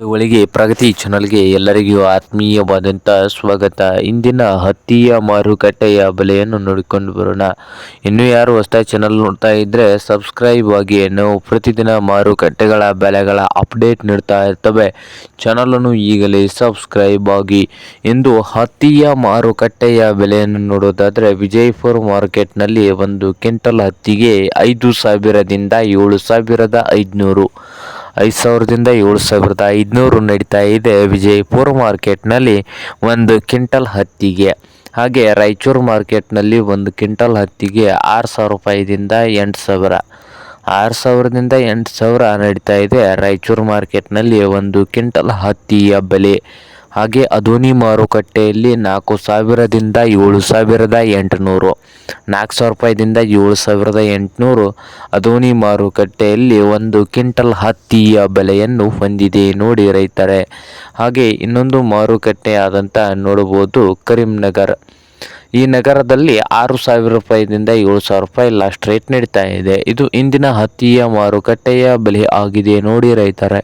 ಒಳಗೆ ಪ್ರಗತಿ ಚಾನಲ್ಗೆ ಎಲ್ಲರಿಗೂ ಆತ್ಮೀಯವಾದಂಥ ಸ್ವಾಗತ. ಇಂದಿನ ಹತ್ತಿಯ ಮಾರುಕಟ್ಟೆಯ ಬೆಲೆಯನ್ನು ನೋಡಿಕೊಂಡು ಬರೋಣ. ಇನ್ನು ಯಾರು ಹೊಸ ಚಾನಲ್ ನೋಡ್ತಾ ಇದ್ದರೆ ಸಬ್ಸ್ಕ್ರೈಬ್ ಆಗಿ. ನಾವು ಪ್ರತಿದಿನ ಮಾರುಕಟ್ಟೆಗಳ ಬೆಲೆಗಳ ಅಪ್ಡೇಟ್ ನೀಡ್ತಾ ಇರ್ತವೆ. ಚಾನಲನ್ನು ಈಗಲೇ ಸಬ್ಸ್ಕ್ರೈಬ್ ಆಗಿ. ಇಂದು ಹತ್ತಿಯ ಮಾರುಕಟ್ಟೆಯ ಬೆಲೆಯನ್ನು ನೋಡೋದಾದರೆ ವಿಜಯಪುರ ಮಾರ್ಕೆಟ್ನಲ್ಲಿ ಒಂದು ಕ್ವಿಂಟಲ್ ಹತ್ತಿಗೆ ಐದು ಸಾವಿರದಿಂದ ಏಳು ಸಾವಿರದ ಐದುನೂರು. ಐದು ಸಾವಿರದಿಂದ ಏಳು ಸಾವಿರದ ಐದುನೂರು ನಡೀತಾ ಇದೆ. ವಿಜಯಪುರ ಮಾರ್ಕೆಟ್ನಲ್ಲಿ ಒಂದು ಕ್ವಿಂಟಲ್ ಹತ್ತಿಗೆ, ಹಾಗೆ ರಾಯಚೂರು ಮಾರ್ಕೆಟ್ನಲ್ಲಿ ಒಂದು ಕ್ವಿಂಟಲ್ ಹತ್ತಿಗೆ ಆರು ಸಾವಿರ ರೂಪಾಯಿದಿಂದ ಎಂಟು ಸಾವಿರ. ಆರು ಸಾವಿರದಿಂದ ಎಂಟು ಸಾವಿರ ನಡೀತಾ ಇದೆ. ರಾಯಚೂರು ಮಾರ್ಕೆಟ್ನಲ್ಲಿ ಒಂದು ಕ್ವಿಂಟಲ್ ಹತ್ತಿಯ ಬೆಲೆ ಹಾಗೆ ಅದೋನಿ ಮಾರುಕಟ್ಟೆಯಲ್ಲಿ ನಾಲ್ಕು ಸಾವಿರದಿಂದ ಏಳು ಸಾವಿರದ ಎಂಟುನೂರು, ನಾಲ್ಕು ಸಾವಿರ ರೂಪಾಯಿದಿಂದ ಏಳು ಸಾವಿರದ ಎಂಟುನೂರು. ಅದೋನಿ ಮಾರುಕಟ್ಟೆಯಲ್ಲಿ ಒಂದು ಕ್ವಿಂಟಲ್ ಹತ್ತಿಯ ಬೆಲೆಯನ್ನು ಹೊಂದಿದೆ ನೋಡಿ ರೈತರೆ. ಹಾಗೆ ಇನ್ನೊಂದು ಮಾರುಕಟ್ಟೆ ಆದಂಥ ನೋಡ್ಬೋದು ಕರೀಂನಗರ್ ಈ ನಗರದಲ್ಲಿ ಆರು ಸಾವಿರ ರೂಪಾಯಿದಿಂದ ಏಳು ಸಾವಿರ ರೂಪಾಯಿ ಲಾಸ್ಟ್ ರೇಟ್ ನಡೀತಾ ಇದೆ. ಇದು ಇಂದಿನ ಹತ್ತಿಯ ಮಾರುಕಟ್ಟೆಯ ಬೆಲೆ ಆಗಿದೆ ನೋಡಿ ರೈತರೆ.